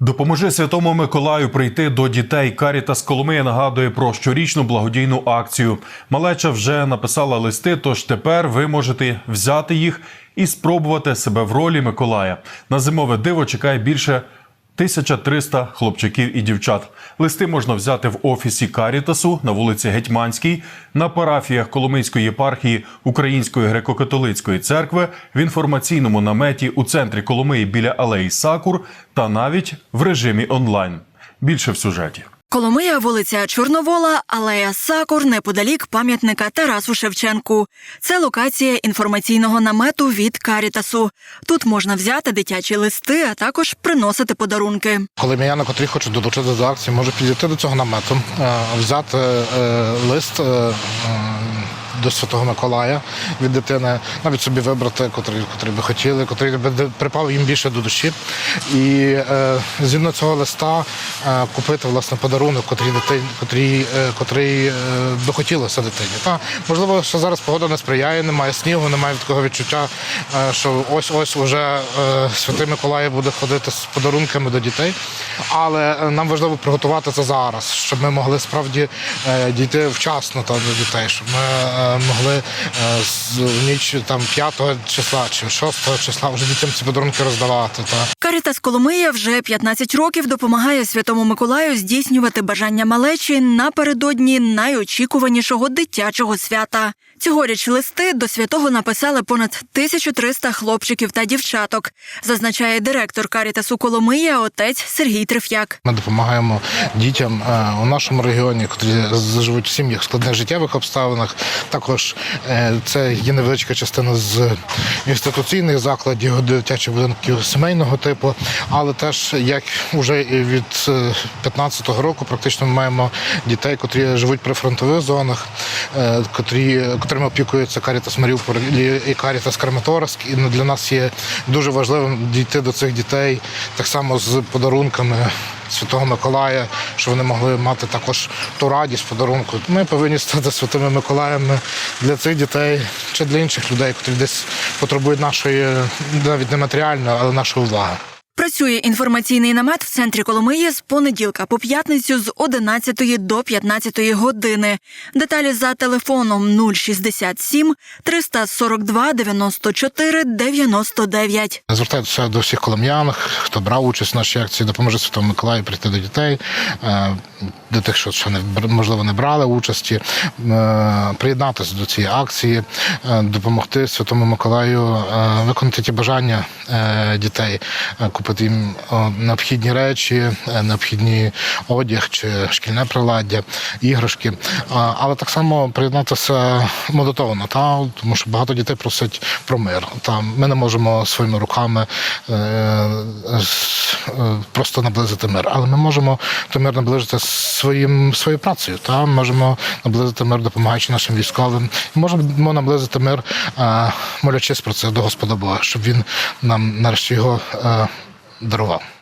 Допоможи Святому Миколаю прийти до дітей. Карітас Коломия нагадує про щорічну благодійну акцію. Малеча вже написала листи, тож тепер ви можете взяти їх і спробувати себе в ролі Миколая. На зимове диво чекає більше 1300 хлопчиків і дівчат. Листи можна взяти в офісі Карітасу на вулиці Гетьманській, на парафіях Коломийської єпархії Української греко-католицької церкви, в інформаційному наметі у центрі Коломиї біля алеї Сакур та навіть в режимі онлайн. Більше в сюжеті. Коломия, вулиця Чорновола, алея Сакур, неподалік пам'ятника Тарасу Шевченку. Це локація інформаційного намету від Карітасу. Тут можна взяти дитячі листи, а також приносити подарунки. Коли маяни, котрі хочуть долучитися до акції, можуть підійти до цього намету, е, взяти е, лист. До Святого Миколая від дитини, навіть собі вибрати, котрий, котрий би хотіли, котрий би припав їм більше до душі. І е, згідно цього листа е, купити власне подарунок, котрий дитині, котрий, е, котрий е, би хотілося дитині. Та можливо, що зараз погода не сприяє, немає снігу, немає такого відчуття, е, що ось ось уже е, Святий Миколай буде ходити з подарунками до дітей. Але е, нам важливо приготувати це зараз, щоб ми могли справді е, дійти вчасно та, до дітей, щоб ми е, могли е, з ніч там 5 числа чи 6 числа вже дітям ці подарунки роздавати. Та. Карітас Коломия вже 15 років допомагає Святому Миколаю здійснювати бажання малечі напередодні найочікуванішого дитячого свята. Цьогоріч листи до святого написали понад 1300 хлопчиків та дівчаток, зазначає директор Карітасу Коломия отець Сергій Триф'як. Ми допомагаємо дітям е, у нашому регіоні, які живуть в сім'ях складних життєвих обставинах. Також е, це є невеличка частина з інституційних закладів, дитячих будинків сімейного типу, але теж як вже від від 2015 року, практично ми маємо дітей, котрі живуть при фронтових зонах, е, котрі котрими опікується Карітас Маріуполь і Карітас Краматорськ. І для нас є дуже важливим дійти до цих дітей так само з подарунками. Святого Миколая, щоб вони могли мати також ту радість подарунку. Ми повинні стати святими Миколаями для цих дітей чи для інших людей, які десь потребують нашої навіть не матеріальної, але нашої уваги. Працює інформаційний намет в центрі Коломиї з понеділка по п'ятницю з 11 до 15 години. Деталі за телефоном 067 342 94 99. Звертаюся до всіх колом'ян, хто брав участь в нашій акції, допоможе Святому Миколаю прийти до дітей, е, до тих, що ще не можливо не брали участі, е, приєднатися до цієї акції, е, допомогти Святому Миколаю виконати ті бажання дітей, е, купити їм необхідні речі, е, необхідні одяг чи шкільне приладдя, іграшки. Але так само приєднатися молитовно, та тому що багато дітей просять про мир. Та ми не можемо своїми руками е, е, просто наблизити мир, але ми можемо той мир наближити своїм своєю працею. Та можемо наблизити мир, допомагаючи нашим військовим. І можемо наблизити мир, молячись про це до Господа Бога, щоб він нам нарешті його дарував.